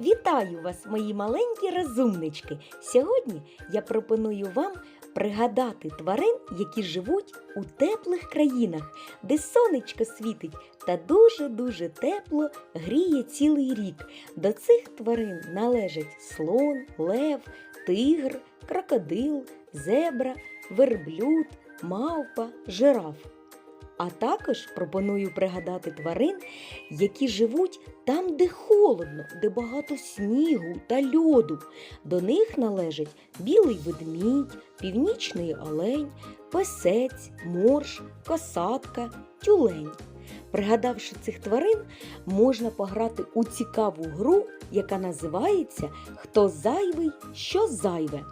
Вітаю вас, мої маленькі розумнички! Сьогодні я пропоную вам пригадати тварин, які живуть у теплих країнах, де сонечко світить та дуже-дуже тепло гріє цілий рік. До цих тварин належать слон, лев, тигр, крокодил, зебра, верблюд, мавпа, жираф. А також пропоную пригадати тварин, які живуть там, де холодно, де багато снігу та льоду. До них належать білий ведмідь, північний олень, песець, морж, косатка, тюлень. Пригадавши цих тварин, можна пограти у цікаву гру, яка називається Хто зайвий, що зайве.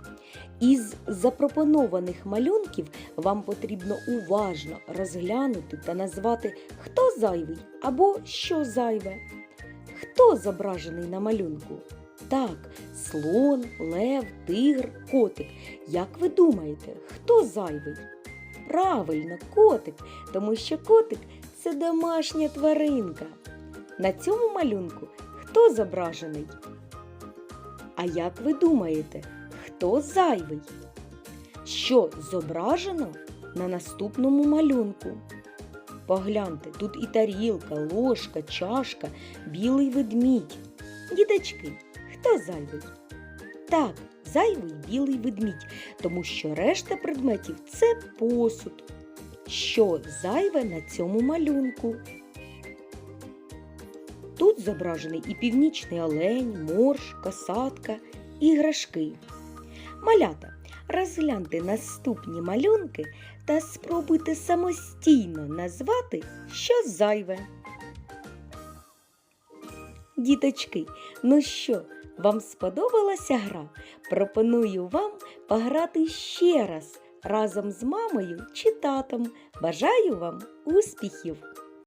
Із запропонованих малюнків вам потрібно уважно розглянути та назвати, хто зайвий або що зайве. Хто зображений на малюнку? Так, слон, лев, тигр, котик. Як ви думаєте, хто зайвий? Правильно, котик, тому що котик це домашня тваринка. На цьому малюнку хто зображений? А як ви думаєте, хто зайвий? Що зображено на наступному малюнку? Погляньте, тут і тарілка, ложка, чашка, білий ведмідь. Діточки, хто зайвий? Так, зайвий білий ведмідь, тому що решта предметів це посуд. Що зайве на цьому малюнку? Тут зображений і північний олень, морж, косатка, іграшки. Малята, розгляньте наступні малюнки та спробуйте самостійно назвати, що зайве. Діточки, ну що, вам сподобалася гра? Пропоную вам пограти ще раз разом з мамою чи татом. Бажаю вам успіхів!